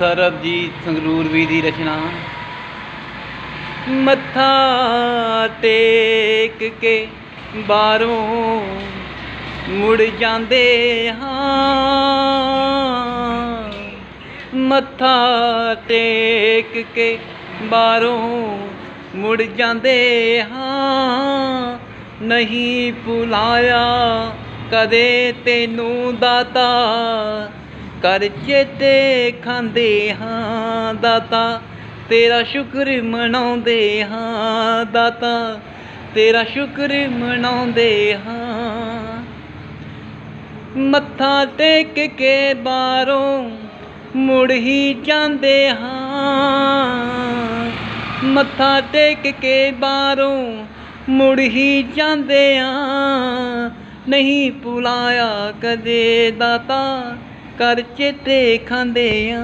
ਸਰਬਜੀਤ ਸੰਗਰੂਰ ਵੀ ਦੀ ਰਚਨਾ। ਮੱਥਾ ਟੇਕ ਕੇ ਬਾਹਰੋਂ ਮੁੜ ਜਾਂਦੇ ਹਾਂ। ਮੱਥਾ ਟੇਕ ਕੇ ਬਾਹਰੋਂ ਮੁੜ ਜਾਂਦੇ ਹਾਂ। ਨਹੀਂ ਭੁਲਾਇਆ ਕਦੇ ਤੈਨੂੰ ਦਾਤਾ। ਕਰ ਚੇਤੇ ਖਾਂਦੇ ਹਾਂ ਦਾਤਾ। ਤੇਰਾ ਸ਼ੁਕਰ ਮਨਾਉਂਦੇ ਹਾਂ ਦਾਤਾ। ਤੇਰਾ ਸ਼ੁਕਰ ਮਨਾਉਂਦੇ ਹਾਂ। ਮੱਥਾ ਟੇਕ ਕੇ ਬਾਹਰੋਂ ਮੁੜ ਹੀ ਜਾਂਦੇ ਹਾਂ। ਮੱਥਾ ਟੇਕ ਕੇ ਬਾਹਰੋਂ ਮੁੜ ਹੀ ਜਾਂਦੇ ਆ ਨਹੀਂ ਭੁਲਾਇਆ ਕਦੇ ਦਾਤਾ। ਕਰ ਚੇਤੇ ਖਾਂਦੇ ਆ।